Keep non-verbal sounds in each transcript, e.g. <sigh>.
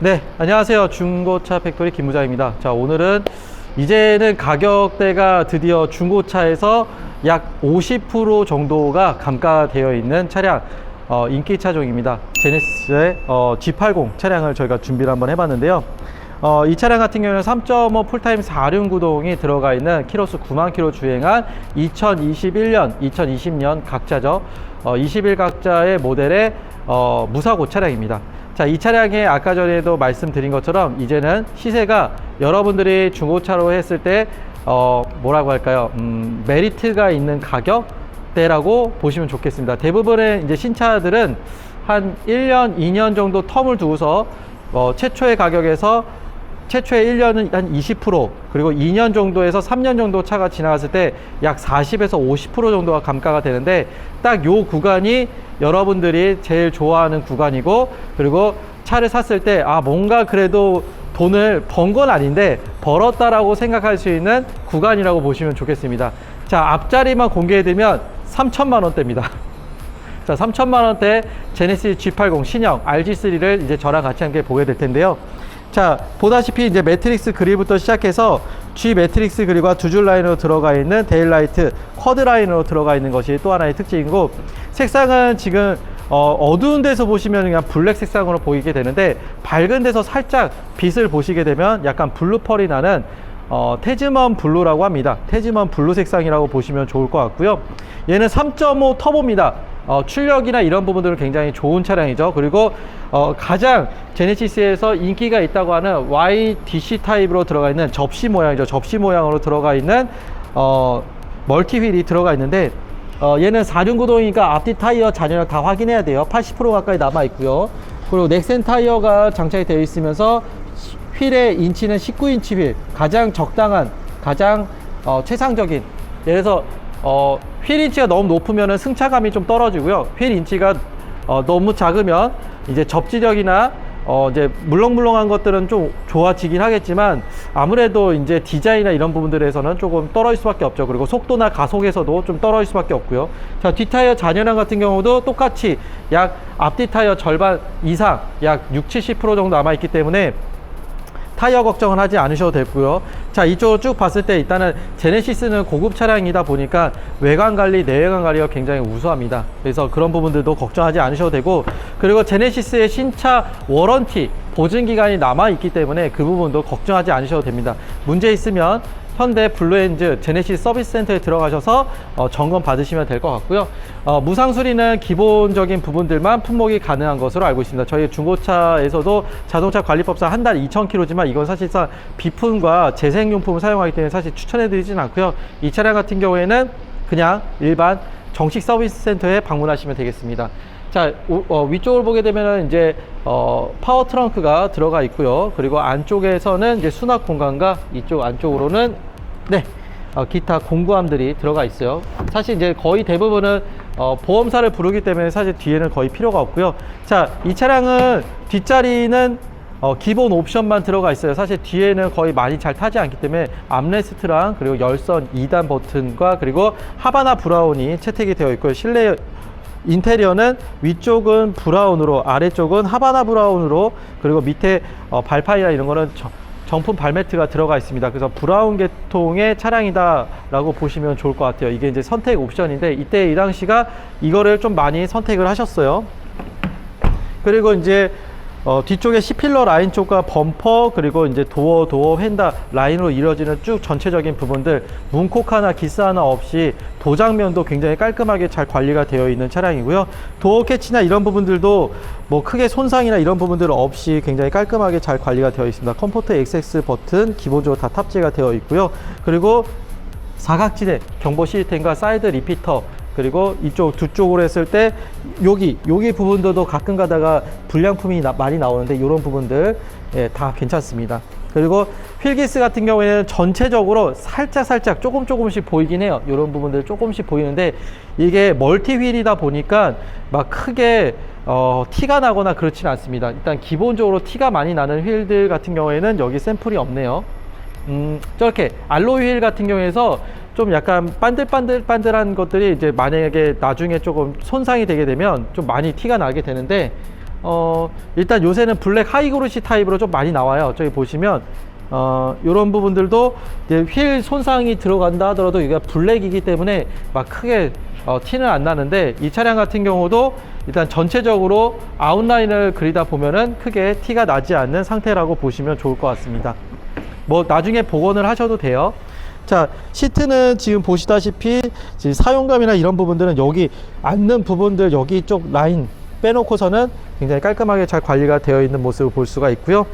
네, 안녕하세요. 중고차 팩토리 김부장입니다. 자, 오늘은 이제는 가격대가 드디어 중고차에서 약 50% 정도가 감가되어 있는 차량, 어, 인기 차종입니다. 제네시스의 어, G80 차량을 저희가 준비를 한번 해봤는데요. 어, 이 차량 같은 경우는 3.5 풀타임 4륜 구동이 들어가 있는 키로수 9만 킬로 주행한 2021년, 2020년 각자죠. 어, 21 각자의 모델의 어, 무사고 차량입니다. 자, 이 차량에 아까 전에도 말씀드린 것처럼 이제는 시세가 여러분들이 중고차로 했을 때 어, 뭐라고 할까요? 음, 메리트가 있는 가격대라고 보시면 좋겠습니다. 대부분의 이제 신차들은 한 1년, 2년 정도 텀을 두고서 어, 최초의 가격에서 최초의 1년은 한 20% 그리고 2년 정도에서 3년 정도 차가 지나갔을 때 약 40에서 50% 정도가 감가가 되는데 딱 요 구간이 여러분들이 제일 좋아하는 구간이고 그리고 차를 샀을 때 아 뭔가 그래도 돈을 번 건 아닌데 벌었다라고 생각할 수 있는 구간이라고 보시면 좋겠습니다. 자 앞자리만 공개해드리면 3천만 원대입니다. <laughs> 자, 3천만 원대 제네시스 G80 신형 RG3를 이제 저랑 같이 함께 보게 될 텐데요. 자, 보다시피 이제 매트릭스 그릴부터 시작해서 G 매트릭스 그릴과 두 줄 라인으로 들어가 있는 데일라이트 쿼드 라인으로 들어가 있는 것이 또 하나의 특징이고 색상은 지금 어, 두운 데서 보시면 그냥 블랙 색상으로 보이게 되는데 밝은 데서 살짝 빛을 보시게 되면 약간 블루 펄이 나는 어, 테즈먼 블루라고 합니다. 테즈먼 블루 색상이라고 보시면 좋을 것 같고요. 얘는 3.5 터보입니다. 어, 출력이나 이런 부분들은 굉장히 좋은 차량이죠. 그리고 어, 가장 제네시스에서 인기가 있다고 하는 YDC 타입으로 들어가 있는 접시 모양이죠. 접시 모양으로 들어가 있는 어, 멀티 휠이 들어가 있는데 어, 얘는 4륜 구동이니까 앞뒤 타이어 잔여력 다 확인해야 돼요. 80% 가까이 남아 있고요. 그리고 넥센 타이어가 장착이 되어 있으면서 휠의 인치는 19인치 휠, 가장 적당한, 가장 어, 최상적인. 예를 들어서 어, 휠 인치가 너무 높으면 승차감이 좀 떨어지고요. 휠 인치가 어, 너무 작으면 이제 접지력이나 어, 이제 물렁물렁한 것들은 좀 좋아지긴 하겠지만 아무래도 이제 디자인이나 이런 부분들에서는 조금 떨어질 수밖에 없죠. 그리고 속도나 가속에서도 좀 떨어질 수밖에 없고요. 자, 뒷타이어 잔연함 같은 경우도 똑같이 약 앞뒤 타이어 절반 이상 약 6, 70% 정도 남아 있기 때문에 타이어 걱정은 하지 않으셔도 되고요. 자, 이쪽으로 쭉 봤을 때 일단은 제네시스는 고급 차량이다 보니까 외관 관리, 내외관 관리가 굉장히 우수합니다. 그래서 그런 부분들도 걱정하지 않으셔도 되고 그리고 제네시스의 신차 워런티 보증 기간이 남아 있기 때문에 그 부분도 걱정하지 않으셔도 됩니다. 문제 있으면 현대 블루엔즈 제네시스 서비스 센터에 들어가셔서 어, 점검 받으시면 될 것 같고요. 어, 무상 수리는 기본적인 부분들만 품목이 가능한 것으로 알고 있습니다. 저희 중고차에서도 자동차 관리법상 한 달 2,000km지만 이건 사실상 비품과 재생용품을 사용하기 때문에 사실 추천해드리진 않고요. 이 차량 같은 경우에는 그냥 일반 정식 서비스 센터에 방문하시면 되겠습니다. 자 우- 어, 위쪽을 보게 되면은 이제 어, 파워 트렁크가 들어가 있고요. 그리고 안쪽에서는 이제 수납 공간과 이쪽 안쪽으로는 네 어, 기타 공구함들이 들어가 있어요. 사실 이제 거의 대부분은 어, 보험사를 부르기 때문에 사실 뒤에는 거의 필요가 없고요. 자 이 차량은 뒷자리는 어, 기본 옵션만 들어가 있어요. 사실 뒤에는 거의 많이 잘 타지 않기 때문에 암레스트랑 그리고 열선 2단 버튼과 그리고 하바나 브라운이 채택이 되어 있고요. 실내 인테리어는 위쪽은 브라운으로 아래쪽은 하바나 브라운으로 그리고 밑에 어, 발판이나 이런 거는 저- 정품 발매트가 들어가 있습니다. 그래서 브라운 계통의 차량이다라고 보시면 좋을 것 같아요. 이게 이제 선택 옵션인데 이때 이 당시가 이거를 좀 많이 선택을 하셨어요. 그리고 이제 어, 뒤쪽에 C필러 라인 쪽과 범퍼 그리고 이제 도어 도어 휀다 라인으로 이루어지는 쭉 전체적인 부분들 문콕 하나 기스 하나 없이 도장면도 굉장히 깔끔하게 잘 관리가 되어 있는 차량이고요. 도어 캐치나 이런 부분들도 뭐 크게 손상이나 이런 부분들 없이 굉장히 깔끔하게 잘 관리가 되어 있습니다. 컴포트 XX 버튼 기본적으로 다 탑재가 되어 있고요. 그리고 사각지대 경보 시스템과 사이드 리피터 그리고 이쪽 두 쪽으로 했을 때 여기 여기 부분들도 가끔 가다가 불량품이 나- 많이 나오는데 이런 부분들 예, 다 괜찮습니다. 그리고 휠기스 같은 경우에는 전체적으로 살짝 살짝 조금 조금씩 보이긴 해요. 이런 부분들 조금씩 보이는데 이게 멀티 휠이다 보니까 막 크게 어, 티가 나거나 그렇지는 않습니다. 일단 기본적으로 티가 많이 나는 휠들 같은 경우에는 여기 샘플이 없네요. 음, 저렇게 알로이 휠 같은 경우에서 좀 약간 반들반들반들한 것들이 이제 만약에 나중에 조금 손상이 되게 되면 좀 많이 티가 나게 되는데 어, 일단 요새는 블랙 하이그로시 타입으로 좀 많이 나와요. 저기 보시면 어, 이런 부분들도 이제 휠 손상이 들어간다 하더라도 이게 블랙이기 때문에 막 크게 어, 티는 안 나는데 이 차량 같은 경우도 일단 전체적으로 아웃라인을 그리다 보면은 크게 티가 나지 않는 상태라고 보시면 좋을 것 같습니다. 뭐 나중에 복원을 하셔도 돼요. 자 시트는 지금 보시다시피 지금 사용감이나 이런 부분들은 여기 앉는 부분들 여기 쪽 라인 빼놓고서는 굉장히 깔끔하게 잘 관리가 되어 있는 모습을 볼 수가 있고요.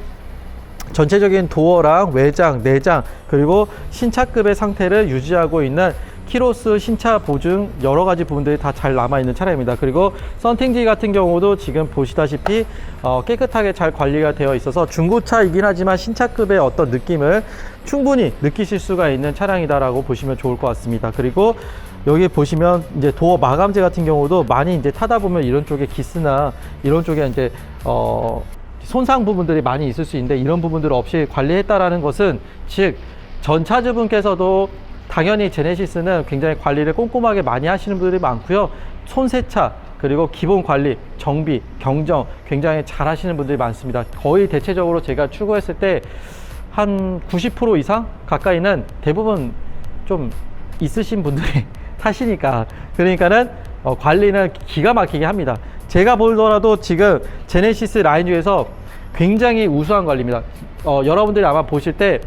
전체적인 도어랑 외장, 내장 그리고 신차급의 상태를 유지하고 있는 키로스 신차 보증 여러 가지 부분들이 다 잘 남아 있는 차량입니다. 그리고 썬팅지 같은 경우도 지금 보시다시피 어, 깨끗하게 잘 관리가 되어 있어서 중고차이긴 하지만 신차급의 어떤 느낌을 충분히 느끼실 수가 있는 차량이다라고 보시면 좋을 것 같습니다. 그리고 여기 보시면 이제 도어 마감재 같은 경우도 많이 이제 타다 보면 이런 쪽에 기스나 이런 쪽에 이제 어 손상 부분들이 많이 있을 수 있는데 이런 부분들 없이 관리했다라는 것은 즉 전 차주분께서도 당연히 제네시스는 굉장히 관리를 꼼꼼하게 많이 하시는 분들이 많고요. 손세차 그리고 기본 관리, 정비, 경정 굉장히 잘 하시는 분들이 많습니다. 거의 대체적으로 제가 출고했을 때 한 90% 이상 가까이는 대부분 좀 있으신 분들이 <laughs> 타시니까 그러니까는 어, 관리는 기가 막히게 합니다. 제가 보더라도 지금 제네시스 라인 중에서 굉장히 우수한 관리입니다. 어, 여러분들이 아마 보실 때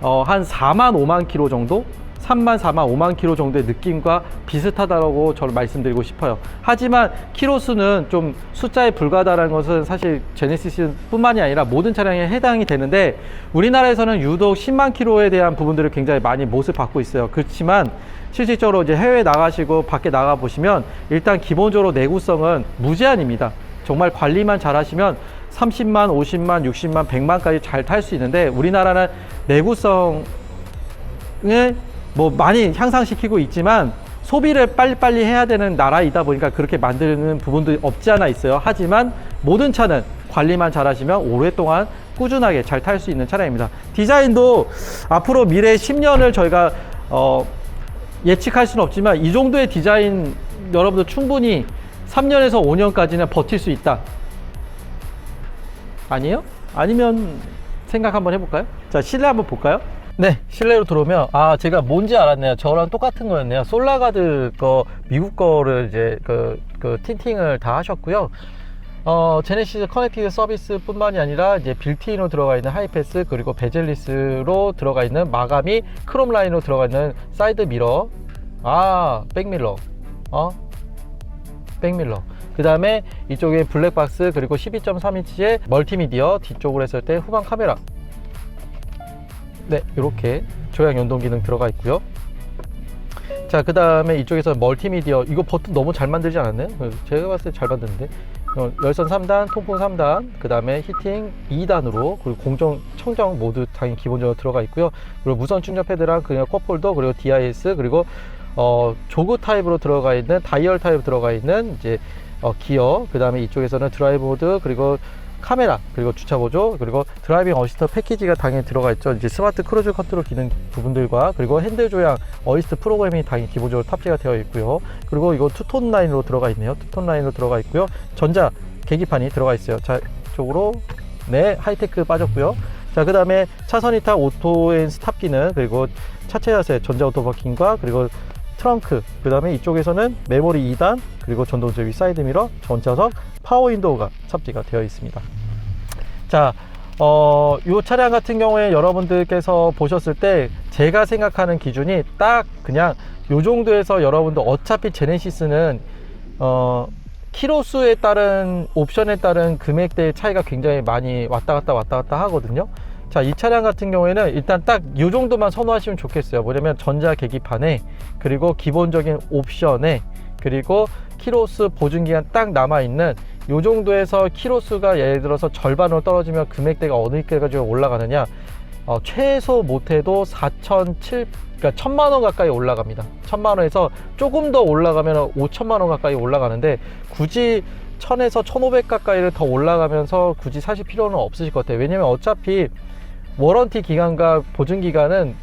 어, 한 4만 5만 킬로 정도 3만 4만 5만 킬로 정도의 느낌과 비슷하다고 저는 말씀드리고 싶어요. 하지만 키로 수는 좀 숫자에 불과하다는 것은 사실 제네시스 뿐만이 아니라 모든 차량에 해당이 되는데 우리나라에서는 유독 10만 킬로에 대한 부분들을 굉장히 많이 못을 받고 있어요. 그렇지만 실질적으로 이제 해외 나가시고 밖에 나가 보시면 일단 기본적으로 내구성은 무제한입니다. 정말 관리만 잘 하시면 30만, 50만, 60만, 100만까지 잘 탈 수 있는데 우리나라는 내구성을 뭐 많이 향상시키고 있지만 소비를 빨리빨리 해야 되는 나라이다 보니까 그렇게 만드는 부분도 없지 않아 있어요. 하지만 모든 차는 관리만 잘 하시면 오랫동안 꾸준하게 잘 탈 수 있는 차량입니다. 디자인도 앞으로 미래 10년을 저희가 어, 예측할 수는 없지만 이 정도의 디자인 여러분들 충분히 3년에서 5년까지는 버틸 수 있다. 아니에요? 아니면 생각 한번 해볼까요? 자, 실내 한번 볼까요? 네, 실내로 들어오면 아 제가 뭔지 알았네요. 저랑 똑같은 거였네요. 솔라가드 거 미국 거를 이제 그, 그 틴팅을 다 하셨고요. 어, 제네시스 커넥티드 서비스 뿐만이 아니라 이제 빌트인으로 들어가 있는 하이패스 그리고 베젤리스로 들어가 있는 마감이 크롬 라인으로 들어가 있는 사이드 미러, 아 백밀러, 어 백밀러. 그 다음에 이쪽에 블랙박스 그리고 12.3인치의 멀티미디어 뒤쪽으로 했을 때 후방 카메라 네 이렇게 조향 연동 기능 들어가 있고요. 자 그 다음에 이쪽에서 멀티미디어 이거 버튼 너무 잘 만들지 않았나요? 어, 제가 봤을 때 잘 만드는데. 어, 열선 3단, 통풍 3단, 그 다음에 히팅 2단으로 그리고 공정, 청정 모두 당연히 기본적으로 들어가 있고요. 그리고 무선 충전 패드랑 그냥 컵홀더 그리고 DIS 그리고 어, 조그 타입으로 들어가 있는 다이얼 타입 들어가 있는 이제 어, 기어 그 다음에 이쪽에서는 드라이브 모드 그리고 카메라 그리고 주차 보조 그리고 드라이빙 어시스트 패키지가 당연히 들어가 있죠. 이제 스마트 크루즈 컨트롤 기능 부분들과 그리고 핸들 조향 어시스트 프로그램이 당연히 기본적으로 탑재가 되어 있고요. 그리고 이거 투톤 라인으로 들어가 있네요. 투톤 라인으로 들어가 있고요. 전자 계기판이 들어가 있어요. 자 이쪽으로 네 하이테크 빠졌고요. 자 그 다음에 차선 이탈 오토 앤 스탑 기능 그리고 차체 자세 전자 오토 바킹과 그리고 트렁크 그 다음에 이쪽에서는 메모리 2단 그리고 전동제 위 사이드 미러 전차석 파워 윈도우가 탑재가 되어 있습니다 자 어, 이 차량 같은 경우에 여러분들께서 보셨을 때 제가 생각하는 기준이 딱 그냥 요 정도에서 여러분들 어차피 제네시스는 어, 키로수에 따른 옵션에 따른 금액대의 차이가 굉장히 많이 왔다 갔다 왔다 갔다 하거든요 자, 이 차량 같은 경우에는 일단 딱 이 정도만 선호하시면 좋겠어요. 뭐냐면 전자 계기판에 그리고 기본적인 옵션에 그리고 키로수 보증 기간 딱 남아 있는 요 정도에서 키로수가 예를 들어서 절반으로 떨어지면 금액대가 어느 때까지 올라가느냐? 어, 최소 못해도 4,007 그러니까 천만 원 가까이 올라갑니다. 천만 원에서 조금 더 올라가면 5천만 원 가까이 올라가는데 굳이 1000에서 1500 가까이를 더 올라가면서 굳이 사실 필요는 없으실 것 같아요. 왜냐면 어차피 워런티 기간과 보증 기간은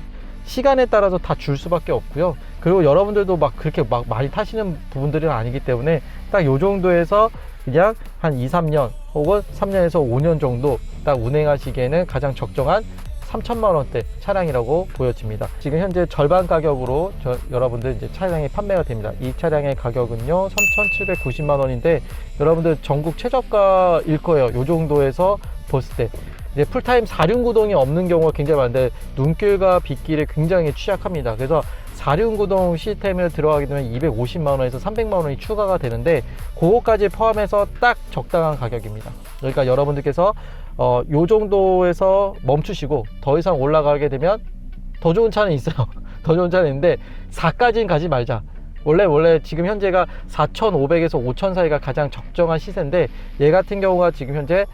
시간에 따라서 다 줄 수밖에 없고요. 그리고 여러분들도 막 그렇게 막 많이 타시는 부분들은 아니기 때문에 딱 요 정도에서 그냥 한 2, 3년 혹은 3년에서 5년 정도 딱 운행하시기에는 가장 적정한 3천만 원대 차량이라고 보여집니다. 지금 현재 절반 가격으로 저- 여러분들 이제 차량이 판매가 됩니다. 이 차량의 가격은요 3,790만 원인데 여러분들 전국 최저가일 거예요. 요 정도에서 봤을 때 이제 풀타임 사륜 구동이 없는 경우가 굉장히 많은데 눈길과 빗길에 굉장히 취약합니다. 그래서 사륜 구동 시스템을 들어가게 되면 250만 원에서 300만 원이 추가가 되는데 그거까지 포함해서 딱 적당한 가격입니다. 그러니까 여러분들께서 어, 요 정도에서 멈추시고 더 이상 올라가게 되면 더 좋은 차는 있어요. <laughs> 더 좋은 차는 있는데 4까지는 가지 말자. 원래 원래 지금 현재가 4,500에서 5,000 사이가 가장 적정한 시세인데 얘 같은 경우가 지금 현재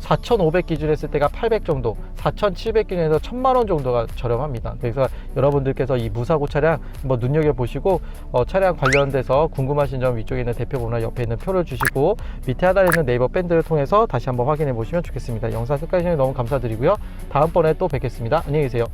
4,500 기준 했을 때가 800 정도, 4,700 기준에서 1,000만 원 정도가 저렴합니다. 그래서 여러분들께서 이 무사고 차량 한번 눈여겨 보시고 어, 차량 관련돼서 궁금하신 점 위쪽에 있는 대표 번호 옆에 있는 표를 주시고 밑에 하단에 있는 네이버 밴드를 통해서 다시 한번 확인해 보시면 좋겠습니다. 영상 끝까지 너무 감사드리고요. 다음번에 또 뵙겠습니다. 안녕히 계세요.